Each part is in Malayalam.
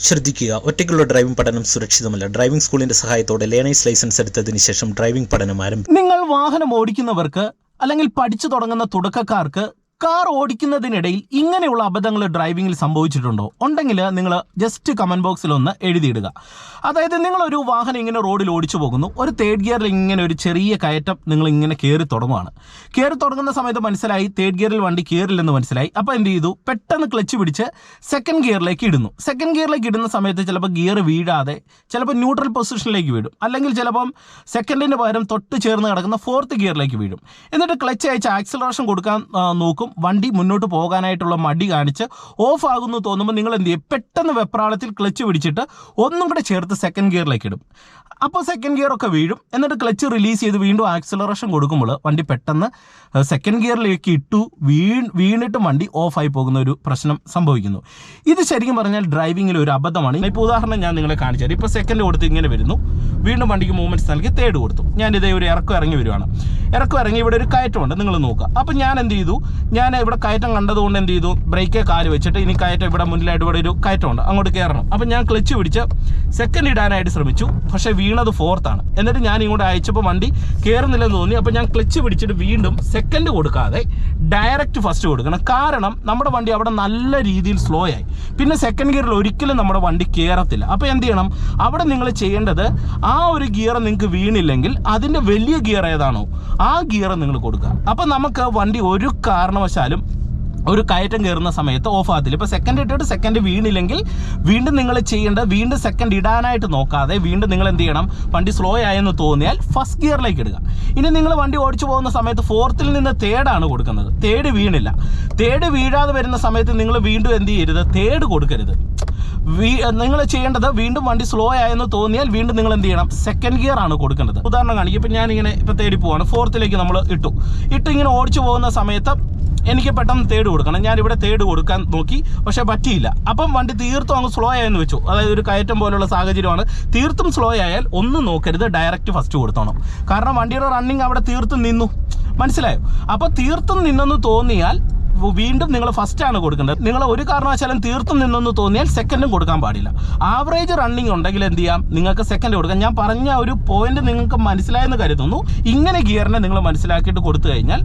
ശ്രദ്ധിക്കുക. ഒറ്റയ്ക്കുള്ള ഡ്രൈവിംഗ് പഠനം സുരക്ഷിതമല്ല. ഡ്രൈവിംഗ് സ്കൂളിന്റെ സഹായത്തോടെ ലേണേഴ്സ് ലൈസൻസ് എടുത്തതിന് ശേഷം ഡ്രൈവിംഗ് പഠനം ആരംഭിക്കും നിങ്ങൾ വാഹനം ഓടിക്കുന്നവർക്ക് അല്ലെങ്കിൽ പഠിച്ചു തുടങ്ങുന്ന തുടക്കക്കാർക്ക് കാർ ഓടിക്കുന്നതിനിടയിൽ ഇങ്ങനെയുള്ള അബദ്ധങ്ങൾ ഡ്രൈവിംഗിൽ സംഭവിച്ചിട്ടുണ്ടോ? ഉണ്ടെങ്കിൽ നിങ്ങൾ ജസ്റ്റ് കമന്റ് ബോക്സിൽ ഒന്ന് എഴുതിയിടുക. അതായത് നിങ്ങളൊരു വാഹനം ഇങ്ങനെ റോഡിൽ ഓടിച്ചു പോകുന്നു. ഒരു തേർഡ് ഗിയറിൽ ഇങ്ങനെ ഒരു ചെറിയ കയറ്റം നിങ്ങൾ ഇങ്ങനെ കയറി തുടങ്ങുകയാണ് കയറി തുടങ്ങുന്ന സമയത്ത് മനസ്സിലായി തേർഡ് ഗിയറിൽ വണ്ടി കയറില്ലെന്ന് മനസ്സിലായി. അപ്പോൾ എന്ത് ചെയ്തു? പെട്ടെന്ന് ക്ലച്ച് പിടിച്ച് സെക്കൻഡ് ഗിയറിലേക്ക് ഇടുന്നു. സെക്കൻഡ് ഗിയറിലേക്ക് ഇടുന്ന സമയത്ത് ചിലപ്പോൾ ഗിയർ വീഴാതെ ചിലപ്പോൾ ന്യൂട്രൽ പൊസിഷനിലേക്ക് വീഴും. അല്ലെങ്കിൽ ചിലപ്പം സെക്കൻഡിന് പകരം തൊട്ട് ചേർന്ന് കിടക്കുന്ന ഫോർത്ത് ഗിയറിലേക്ക് വീഴും. എന്നിട്ട് ക്ലച്ച് അയച്ച് ആക്സിലറേഷൻ കൊടുക്കാൻ ആ, നോക്കും വണ്ടി മുന്നോട്ട് പോകാനായിട്ടുള്ള മടി കാണിച്ച് ഓഫ് ആകുന്നു തോന്നുമ്പോൾ നിങ്ങൾ എന്ത് ചെയ്യും? പെട്ടെന്ന് വെപ്രാളത്തിൽ ക്ലച്ച് പിടിച്ചിട്ട് ഒന്നും കൂടെ ചേർത്ത് സെക്കൻഡ് ഗിയറിലേക്ക് ഇടും. അപ്പോൾ സെക്കൻഡ് ഗിയർ ഒക്കെ വീഴും. എന്നിട്ട് ക്ലച്ച് റിലീസ് ചെയ്ത് വീണ്ടും ആക്സിലറേഷൻ കൊടുക്കുമ്പോൾ വണ്ടി പെട്ടെന്ന് സെക്കൻഡ് ഗിയറിലേക്ക് ഇട്ടു വീ വീണിട്ട് വണ്ടി ഓഫായി പോകുന്ന ഒരു പ്രശ്നം സംഭവിക്കുന്നു. ഇത് ശരിക്കും പറഞ്ഞാൽ ഡ്രൈവിങ്ങിൽ ഒരു അബദ്ധമാണ്. ഇപ്പോൾ ഉദാഹരണം ഞാൻ നിങ്ങളെ കാണിച്ചു ഇപ്പോൾ സെക്കൻഡ് കൊടുത്ത് ഇങ്ങനെ വരുന്നു. വീണ്ടും വണ്ടിക്ക് മൂവ്മെന്റ്സ് നൽകി തേർഡ് കൊടുത്തു. ഞാൻ ഇതേ ഒരു ഇറക്കം ഇറങ്ങി വരുവാണ്. ഇറക്കം ഇറങ്ങി ഇവിടെ ഒരു കയറ്റമുണ്ട്. നിങ്ങൾ നോക്കുക. അപ്പോൾ ഞാൻ എന്ത് ചെയ്തു? ഞാൻ ഇവിടെ കയറ്റം കണ്ടതുകൊണ്ട് എന്ത് ചെയ്തു? ബ്രേക്കേ കാൽ വെച്ചിട്ട് ഇനി കയറ്റം ഇവിടെ മുന്നിലായിട്ട് ഇവിടെ ഒരു കയറ്റമുണ്ട്. അങ്ങോട്ട് കയറണം. അപ്പോൾ ഞാൻ ക്ലച്ച് പിടിച്ച് സെക്കൻഡ് ഇടാനായിട്ട് ശ്രമിച്ചു. പക്ഷേ വീണത് ഫോർത്താണ് എന്നിട്ട് ഞാൻ ഇങ്ങോട്ട് അയച്ചപ്പോൾ വണ്ടി കയറുന്നില്ലെന്ന് തോന്നി. അപ്പോൾ ഞാൻ ക്ലച്ച് പിടിച്ചിട്ട് വീണ്ടും സെക്കൻഡ് കൊടുക്കാതെ ഡയറക്റ്റ് ഫസ്റ്റ് കൊടുക്കണം. കാരണം നമ്മുടെ വണ്ടി അവിടെ നല്ല രീതിയിൽ സ്ലോ ആയി. പിന്നെ സെക്കൻഡ് ഗിയറിൽ ഒരിക്കലും നമ്മുടെ വണ്ടി കയറത്തില്ല അപ്പോൾ എന്ത് ചെയ്യണം? അവിടെ നിങ്ങൾ ചെയ്യേണ്ടത് ആ ഒരു ഗിയർ നിങ്ങൾക്ക് വീണില്ലെങ്കിൽ അതിന്റെ വലിയ ഗിയർ ഏതാണോ ആ ഗിയർ നിങ്ങൾ കൊടുക്കുക. അപ്പോൾ നമുക്ക് വണ്ടി ഒരു കാരണവശാലും ഒരു കയറ്റം കയറുന്ന സമയത്ത് ഓഫ് ആകത്തില്ല. ഇപ്പോൾ സെക്കൻഡ് ഇട്ടിട്ട് സെക്കൻഡ് വീണില്ലെങ്കിൽ വീണ്ടും നിങ്ങൾ ചെയ്യേണ്ട വീണ്ടും സെക്കൻഡ് ഇടാനായിട്ട് നോക്കാതെ വീണ്ടും നിങ്ങൾ എന്ത് ചെയ്യണം? വണ്ടി സ്ലോ ആയെന്ന് തോന്നിയാൽ ഫസ്റ്റ് ഗിയറിലേക്ക് ഇടുക. ഇനി നിങ്ങൾ വണ്ടി ഓടിച്ചു പോകുന്ന സമയത്ത് ഫോർത്തിൽ നിന്ന് തേഡാണ് കൊടുക്കുന്നത്. തേർഡ് വീണില്ല. തേർഡ് വീഴാതെ വരുന്ന സമയത്ത് നിങ്ങൾ വീണ്ടും എന്ത് ചെയ്യരുത്? തേർഡ് കൊടുക്കരുത്. നിങ്ങൾ ചെയ്യേണ്ടത് വീണ്ടും വണ്ടി സ്ലോ ആയെന്ന് തോന്നിയാൽ വീണ്ടും നിങ്ങൾ എന്ത് ചെയ്യണം? സെക്കൻഡ് ഗിയർ ആണ് കൊടുക്കേണ്ടത്. ഉദാഹരണം കാണിക്കും. ഇപ്പം ഞാനിങ്ങനെ ഇപ്പം തേടി പോവാണ്. ഫോർത്തിലേക്ക് നമ്മൾ ഇട്ടു. ഇട്ട് ഇങ്ങനെ ഓടിച്ചു പോകുന്ന സമയത്ത് എനിക്ക് പെട്ടെന്ന് തേട് കൊടുക്കണം. ഞാൻ ഇവിടെ തേട് കൊടുക്കാൻ നോക്കി പക്ഷെ പറ്റിയില്ല. അപ്പം വണ്ടി തീർത്തും അങ്ങ് സ്ലോ ആയെന്ന് വെച്ചു. അതായത് ഒരു കയറ്റം പോലുള്ള സാഹചര്യമാണ്. തീർത്തും സ്ലോ ആയാൽ ഒന്നും നോക്കരുത് ഡയറക്റ്റ് ഫസ്റ്റ് കൊടുത്തോണം. കാരണം വണ്ടിയുടെ റണ്ണിങ് അവിടെ തീർത്തും നിന്നു. മനസ്സിലായോ? അപ്പോൾ തീർത്തും നിന്നെന്ന് തോന്നിയാൽ വീണ്ടും നിങ്ങൾ ആണ് കൊടുക്കേണ്ടത്. നിങ്ങൾ ഒരു കാരണവശാലും തീർത്തും നിന്നെന്ന് തോന്നിയാൽ സെക്കൻഡും കൊടുക്കാൻ പാടില്ല. ആവറേജ് റണ്ണിങ് ഉണ്ടെങ്കിൽ എന്ത് ചെയ്യാം? നിങ്ങൾക്ക് സെക്കൻഡ് കൊടുക്കാം. ഞാൻ പറഞ്ഞ ഒരു പോയിന്റ് നിങ്ങൾക്ക് മനസ്സിലായെന്ന് കരുതുന്നു. ഇങ്ങനെ ഗിയറിനെ നിങ്ങൾ മനസ്സിലാക്കിയിട്ട് കൊടുത്തു കഴിഞ്ഞാൽ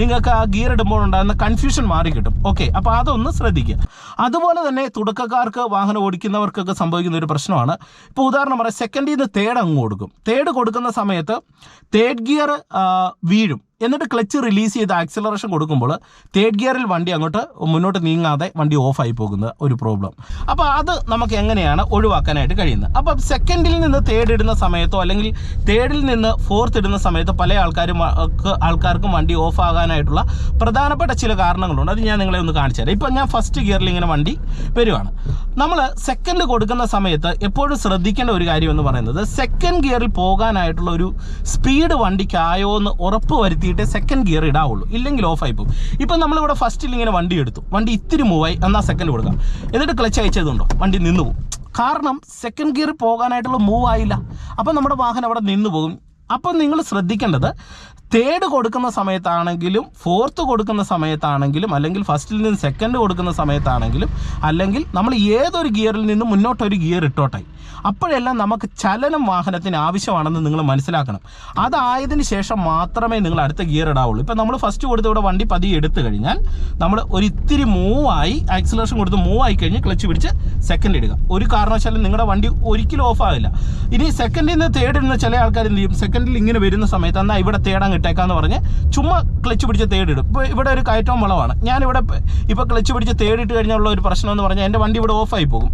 നിങ്ങൾക്ക് ആ ഗിയർ ഇടുമ്പോൾ ഉണ്ടാകുന്ന കൺഫ്യൂഷൻ മാറി കിട്ടും. ഓക്കെ അപ്പോൾ അതൊന്ന് ശ്രദ്ധിക്കുക. അതുപോലെ തന്നെ തുടക്കക്കാർക്ക് വാഹനം ഓടിക്കുന്നവർക്കൊക്കെ സംഭവിക്കുന്ന ഒരു പ്രശ്നമാണ്. ഇപ്പോൾ ഉദാഹരണം പറയാം. സെക്കൻഡിൽ നിന്ന് തേർഡ് അങ്ങ് കൊടുക്കും. തേർഡ് കൊടുക്കുന്ന സമയത്ത് തേർഡ് ഗിയർ വീഴും. എന്നിട്ട് ക്ലച്ച് റിലീസ് ചെയ്ത് ആക്സിലറേഷൻ കൊടുക്കുമ്പോൾ തേർഡ് ഗിയറിൽ വണ്ടി അങ്ങോട്ട് മുന്നോട്ട് നീങ്ങാതെ വണ്ടി ഓഫായി പോകുന്ന ഒരു പ്രോബ്ലം അപ്പോൾ അത് നമുക്ക് എങ്ങനെയാണ് ഒഴിവാക്കാനായിട്ട് കഴിയുന്നത്? അപ്പം സെക്കൻഡിൽ നിന്ന് തേർഡ് ഇടുന്ന സമയത്തോ അല്ലെങ്കിൽ തേർഡിൽ നിന്ന് ഫോർത്ത് ഇടുന്ന സമയത്തോ പല ആൾക്കാരും ആൾക്കാർക്കും വണ്ടി ഓഫ് ആകാനായിട്ടുള്ള പ്രധാനപ്പെട്ട ചില കാരണങ്ങളുണ്ട്. അത് ഞാൻ നിങ്ങളെ ഒന്ന് കാണിച്ചു തരാം. ഇപ്പം ഞാൻ ഫസ്റ്റ് ഗിയറിൽ ഇങ്ങനെ വണ്ടി വരുവാണ്. നമ്മൾ സെക്കൻഡ് കൊടുക്കുന്ന സമയത്ത് എപ്പോഴും ശ്രദ്ധിക്കേണ്ട ഒരു കാര്യം എന്ന് പറയുന്നത് സെക്കൻഡ് ഗിയറിൽ പോകാനായിട്ടുള്ള ഒരു സ്പീഡ് വണ്ടിക്കായോ എന്ന് ഉറപ്പ് വരുത്തിയിട്ടേ സെക്കൻഡ് ഗിയർ ഇടാവുള്ളൂ. ഇല്ലെങ്കിൽ ഓഫ് ആയി പോകും. ഇപ്പം നമ്മളിവിടെ ഫസ്റ്റിൽ ഇങ്ങനെ വണ്ടി എടുത്തു. വണ്ടി ഇത്തിരി മൂവായി എന്നാൽ സെക്കൻഡ് കൊടുക്കാം. എന്നിട്ട് ക്ലച്ച് അയച്ചതുണ്ടോ? വണ്ടി നിന്നു പോകും. കാരണം സെക്കൻഡ് ഗിയർ പോകാനായിട്ടുള്ള മൂവ് ആയില്ല. അപ്പം നമ്മുടെ വാഹനം അവിടെ നിന്നു പോകും. അപ്പം നിങ്ങൾ ശ്രദ്ധിക്കേണ്ടത് തേർഡ് കൊടുക്കുന്ന സമയത്താണെങ്കിലും ഫോർത്ത് കൊടുക്കുന്ന സമയത്താണെങ്കിലും അല്ലെങ്കിൽ ഫസ്റ്റിൽ നിന്ന് സെക്കൻഡ് കൊടുക്കുന്ന സമയത്താണെങ്കിലും അല്ലെങ്കിൽ നമ്മൾ ഏതൊരു ഗിയറിൽ നിന്നും മുന്നോട്ടൊരു ഗിയർ ഇട്ടോട്ടെ. അപ്പോഴെല്ലാം നമുക്ക് ചലനം വാഹനത്തിന് ആവശ്യമാണെന്ന് നിങ്ങൾ മനസ്സിലാക്കണം. അതായതിന് ശേഷം മാത്രമേ നിങ്ങൾ അടുത്ത ഗിയർ ഇടാവുള്ളൂ. ഇപ്പം നമ്മൾ ഫസ്റ്റ് കൊടുത്ത് ഇവിടെ വണ്ടി പതിയെ എടുത്തു കഴിഞ്ഞാൽ നമ്മൾ ഒരു ഇത്തിരി മൂവ് ആയി ആക്സിലേഷൻ കൊടുത്ത് മൂവ് ആയി കഴിഞ്ഞ് ക്ലച്ച് പിടിച്ച് സെക്കൻഡ് ഇടുക. ഒരു കാരണവശാലും നിങ്ങളുടെ വണ്ടി ഒരിക്കലും ഓഫ് ആവില്ല. ഇനി സെക്കൻഡിൽ നിന്ന് തേർഡ് ഇടുന്ന ചില ആൾക്കാർ എന്ത് ചെയ്യും സെക്കൻഡിൽ ഇങ്ങനെ വരുന്ന സമയത്ത് എന്നാൽ ഇവിടെ തേടാൻ കിട്ടേക്കാന്ന് പറഞ്ഞ് ചുമ്മാ ക്ലച്ച് പിടിച്ച് തേടിടും. ഇപ്പോൾ ഇവിടെ ഒരു കയറ്റവും വളവാണ്. ഞാനിവിടെ ഇപ്പോൾ ക്ലച്ച് പിടിച്ച് തേടിയിട്ട് കഴിഞ്ഞുള്ള ഒരു പ്രശ്നം എന്ന് പറഞ്ഞാൽ എന്റെ വണ്ടി ഇവിടെ ഓഫായി പോകും.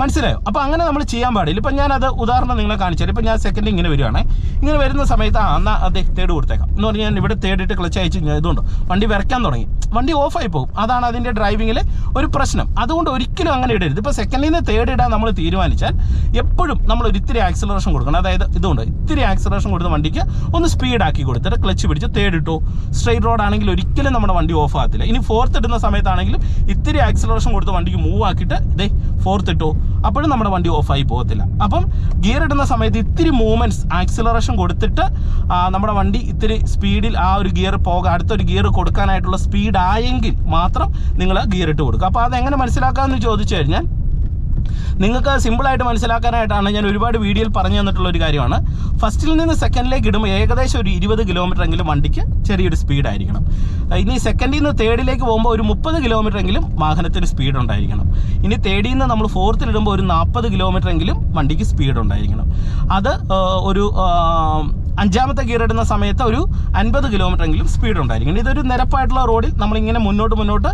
മനസ്സിലായോ? അപ്പോൾ അങ്ങനെ നമ്മൾ ചെയ്യാൻ പാടില്ല. ഇപ്പം ഞാനത് ഉദാഹരണം നിങ്ങളെ കാണിച്ചാൽ ഇപ്പം ഞാൻ സെക്കൻഡ് ഇങ്ങനെ വരുവാണേ ഇങ്ങനെ വരുന്ന സമയത്ത് ആ എന്നാൽ അതെ തേട് കൊടുത്തേക്കാം. എന്ന് പറഞ്ഞാൽ ഞാൻ ഇവിടെ തേടിയിട്ട് ക്ലച്ച് അയച്ച് ഇതുകൊണ്ട് വണ്ടി വരയ്ക്കാൻ തുടങ്ങി. വണ്ടി ഓഫായി പോകും. അതാണ് അതിന്റെ ഡ്രൈവിങ്ങിലെ ഒരു പ്രശ്നം. അതുകൊണ്ട് ഒരിക്കലും അങ്ങനെ ഇടരുത്. ഇപ്പോൾ സെക്കൻഡിൽ നിന്ന് തേർഡ് ഇടാൻ നമ്മൾ തീരുമാനിച്ചാൽ എപ്പോഴും നമ്മൾ ഒരു ഇത്തിരി ആക്സിലറേഷൻ കൊടുക്കണം. അതായത് ഇതുകൊണ്ട് ഇത്തിരി ആക്സിലറേഷൻ കൊടുത്ത വണ്ടിക്ക് ഒന്ന് സ്പീഡാക്കി കൊടുത്തിട്ട് ക്ലച്ച് പിടിച്ച് തേർഡ് സ്ട്രെയിറ്റ് റോഡ് ആണെങ്കിൽ ഒരിക്കലും നമ്മുടെ വണ്ടി ഓഫ് ആകത്തില്ല. ഇനി ഫോർത്ത് ഇടുന്ന സമയത്താണെങ്കിലും ഇത്തിരി ആക്സിലറേഷൻ കൊടുത്ത് വണ്ടിക്ക് മൂവ് ആക്കിയിട്ട് ഇതേ ഫോർത്ത് ഇട്ടു അപ്പോഴും നമ്മുടെ വണ്ടി ഓഫായി പോകത്തില്ല. അപ്പം ഗിയർ ഇടുന്ന സമയത്ത് ഇത്തിരി മൂവ്മെന്റ്സ് ആക്സിലറേഷൻ കൊടുത്തിട്ട് നമ്മുടെ വണ്ടി ഇത്തിരി സ്പീഡിൽ ആ ഒരു ഗിയർ പോകാൻ അടുത്തൊരു ഗിയർ കൊടുക്കാനായിട്ടുള്ള സ്പീഡ് ആയെങ്കിൽ മാത്രം നിങ്ങൾ ഗിയർ ഇട്ട് കൊടുക്കുക. അപ്പോൾ അതെങ്ങനെ മനസ്സിലാക്കാമെന്ന് ചോദിച്ചു കഴിഞ്ഞാൽ നിങ്ങൾക്ക് സിമ്പിളായിട്ട് മനസ്സിലാക്കാനായിട്ടാണ് ഞാൻ ഒരുപാട് വീഡിയോയിൽ പറഞ്ഞു തന്നിട്ടുള്ള ഒരു കാര്യമാണ്. ഫസ്റ്റിൽ നിന്ന് സെക്കൻഡിലേക്ക് ഇടുമ്പോൾ ഏകദേശം ഒരു ഇരുപത് കിലോമീറ്റർ എങ്കിലും വണ്ടിക്ക് ചെറിയൊരു സ്പീഡായിരിക്കണം ഇനി സെക്കൻഡിൽ നിന്ന് തേർഡിലേക്ക് പോകുമ്പോൾ ഒരു മുപ്പത് കിലോമീറ്റർ എങ്കിലും വാഹനത്തിന് സ്പീഡ് ഉണ്ടായിരിക്കണം. ഇനി തേർഡിൽ നിന്ന് നമ്മൾ ഫോർത്തിൽ ഇടുമ്പോൾ ഒരു നാൽപ്പത് കിലോമീറ്റർ എങ്കിലും വണ്ടിക്ക് സ്പീഡ് ഉണ്ടായിരിക്കണം. അത് ഒരു അഞ്ചാമത്തെ ഗിയർ ഇടുന്ന സമയത്ത് ഒരു അൻപത് കിലോമീറ്റർ എങ്കിലും സ്പീഡ് ഉണ്ടായിരിക്കും ഇതൊരു നിരപ്പായിട്ടുള്ള റോഡിൽ നമ്മളിങ്ങനെ മുന്നോട്ട് മുന്നോട്ട്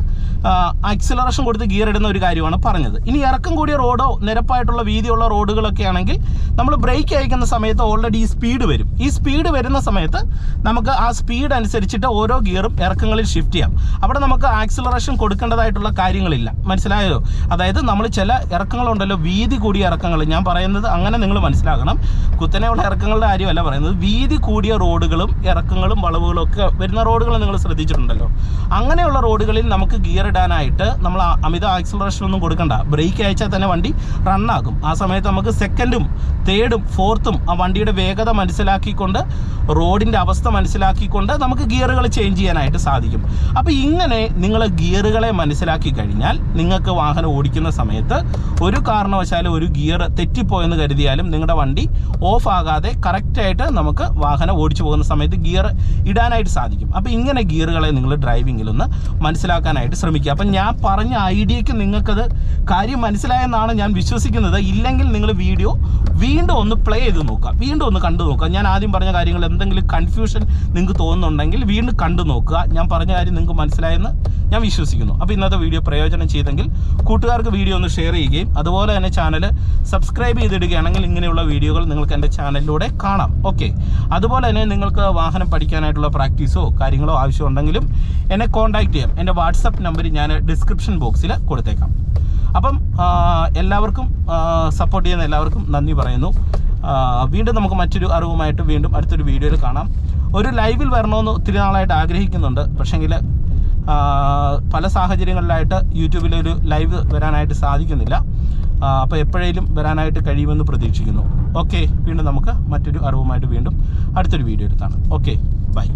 ആക്സിലറേഷൻ കൊടുത്ത് ഗിയർ ഇടുന്ന ഒരു കാര്യമാണ് പറഞ്ഞത്. ഇനി ഇറക്കം കൂടിയ റോഡോ നിരപ്പായിട്ടുള്ള വീതിയുള്ള റോഡുകളൊക്കെ ആണെങ്കിൽ നമ്മൾ ബ്രേക്ക് അയക്കുന്ന സമയത്ത് ഓൾറെഡി ഈ സ്പീഡ് വരും. ഈ സ്പീഡ് വരുന്ന സമയത്ത് നമുക്ക് ആ സ്പീഡ് അനുസരിച്ചിട്ട് ഓരോ ഗിയറും ഇറക്കങ്ങളിൽ ഷിഫ്റ്റ് ചെയ്യാം. അവിടെ നമുക്ക് ആക്സിലറേഷൻ കൊടുക്കേണ്ടതായിട്ടുള്ള കാര്യങ്ങളില്ല. മനസ്സിലായോ? അതായത് നമ്മൾ ചില ഇറക്കങ്ങളുണ്ടല്ലോ വീതി കൂടിയ ഇറക്കങ്ങൾ. ഞാൻ പറയുന്നത് അങ്ങനെ നിങ്ങൾ മനസ്സിലാക്കണം. കുത്തനെയുള്ള ഇറക്കങ്ങളുടെ കാര്യമല്ല പറയുന്നത്. കൂടിയ റോഡുകളും ഇറക്കങ്ങളും വളവുകളും ഒക്കെ വരുന്ന റോഡുകൾ നിങ്ങൾ ശ്രദ്ധിച്ചിട്ടുണ്ടല്ലോ. അങ്ങനെയുള്ള റോഡുകളിൽ നമുക്ക് ഗിയർ ഇടാനായിട്ട് നമ്മൾ അമിത ആക്സിലറേഷൻ ഒന്നും കൊടുക്കണ്ട. ബ്രേക്ക് അയച്ചാൽ തന്നെ വണ്ടി റണ്ണാകും ആ സമയത്ത് നമുക്ക് സെക്കൻഡും തേർഡും ഫോർത്തും ആ വണ്ടിയുടെ വേഗത മനസ്സിലാക്കിക്കൊണ്ട് റോഡിന്റെ അവസ്ഥ മനസ്സിലാക്കിക്കൊണ്ട് നമുക്ക് ഗിയറുകൾ ചേഞ്ച് ചെയ്യാനായിട്ട് സാധിക്കും. അപ്പോൾ ഇങ്ങനെ നിങ്ങൾ ഗിയറുകളെ മനസ്സിലാക്കി കഴിഞ്ഞാൽ നിങ്ങൾക്ക് വാഹനം ഓടിക്കുന്ന സമയത്ത് ഒരു കാരണവശാലും ഒരു ഗിയർ തെറ്റിപ്പോയെന്ന് കരുതിയാലും നിങ്ങളുടെ വണ്ടി ഓഫ് ആകാതെ കറക്റ്റായിട്ട് നമുക്ക് വാഹനം ഓടിച്ചു പോകുന്ന സമയത്ത് ഗിയർ ഇടാനായിട്ട് സാധിക്കും. അപ്പോൾ ഇങ്ങനെ ഗിയറുകളെ നിങ്ങൾ ഡ്രൈവിങ്ങിലൊന്ന് മനസ്സിലാക്കാനായിട്ട് ശ്രമിക്കുക. അപ്പം ഞാൻ പറഞ്ഞ ഐഡിയയ്ക്ക് നിങ്ങൾക്കത് കാര്യം മനസ്സിലായെന്നാണ് ഞാൻ വിശ്വസിക്കുന്നത്. ഇല്ലെങ്കിൽ നിങ്ങൾ വീഡിയോ വീണ്ടും ഒന്ന് പ്ലേ ചെയ്ത് നോക്കുക. വീണ്ടും ഒന്ന് കണ്ടു നോക്കുക. ഞാൻ ആദ്യം പറഞ്ഞ കാര്യങ്ങൾ എന്തെങ്കിലും കൺഫ്യൂഷൻ നിങ്ങൾക്ക് തോന്നുന്നുണ്ടെങ്കിൽ വീണ്ടും കണ്ടു നോക്കുക. ഞാൻ പറഞ്ഞ കാര്യം നിങ്ങൾക്ക് മനസ്സിലായെന്ന് ഞാൻ വിശ്വസിക്കുന്നു. അപ്പോൾ ഇന്നത്തെ വീഡിയോ പ്രയോജനം ചെയ്തെങ്കിൽ കൂട്ടുകാർക്ക് വീഡിയോ ഒന്ന് ഷെയർ ചെയ്യുകയും അതുപോലെ തന്നെ ചാനൽ സബ്സ്ക്രൈബ് ചെയ്തിടുകയാണെങ്കിൽ ഇങ്ങനെയുള്ള വീഡിയോകൾ നിങ്ങൾക്ക് എന്റെ ചാനലിലൂടെ കാണാം. ഓക്കെ അതുപോലെ തന്നെ നിങ്ങൾക്ക് വാഹനം പഠിക്കാനായിട്ടുള്ള പ്രാക്ടീസോ കാര്യങ്ങളോ ആവശ്യമുണ്ടെങ്കിലും എന്നെ കോൺടാക്റ്റ് ചെയ്യാം. എന്റെ വാട്സപ്പ് നമ്പർ ഞാൻ ഡിസ്ക്രിപ്ഷൻ ബോക്സിൽ കൊടുത്തേക്കാം. അപ്പം എല്ലാവർക്കും സപ്പോർട്ട് ചെയ്യുന്ന എല്ലാവർക്കും നന്ദി പറയുന്നു. വീണ്ടും നമുക്ക് മറ്റൊരു അറിവുമായിട്ട് വീണ്ടും അടുത്തൊരു വീഡിയോയിൽ കാണാം. ഒരു ലൈവിൽ വരണമെന്ന് ഒത്തിരി നാളായിട്ട് ആഗ്രഹിക്കുന്നുണ്ട്. പക്ഷേങ്കിൽ പല സാഹചര്യങ്ങളിലായിട്ട് യൂട്യൂബിൽ ഒരു ലൈവ് വരാനായിട്ട് സാധിക്കുന്നില്ല. അപ്പോൾ എപ്പോഴേലും വരാനായിട്ട് കഴിയുമെന്ന് പ്രതീക്ഷിക്കുന്നു. ഓക്കെ വീണ്ടും നമുക്ക് മറ്റൊരു അറിവുമായിട്ട് വീണ്ടും അടുത്തൊരു വീഡിയോ കാണാം ഓക്കെ ബൈ.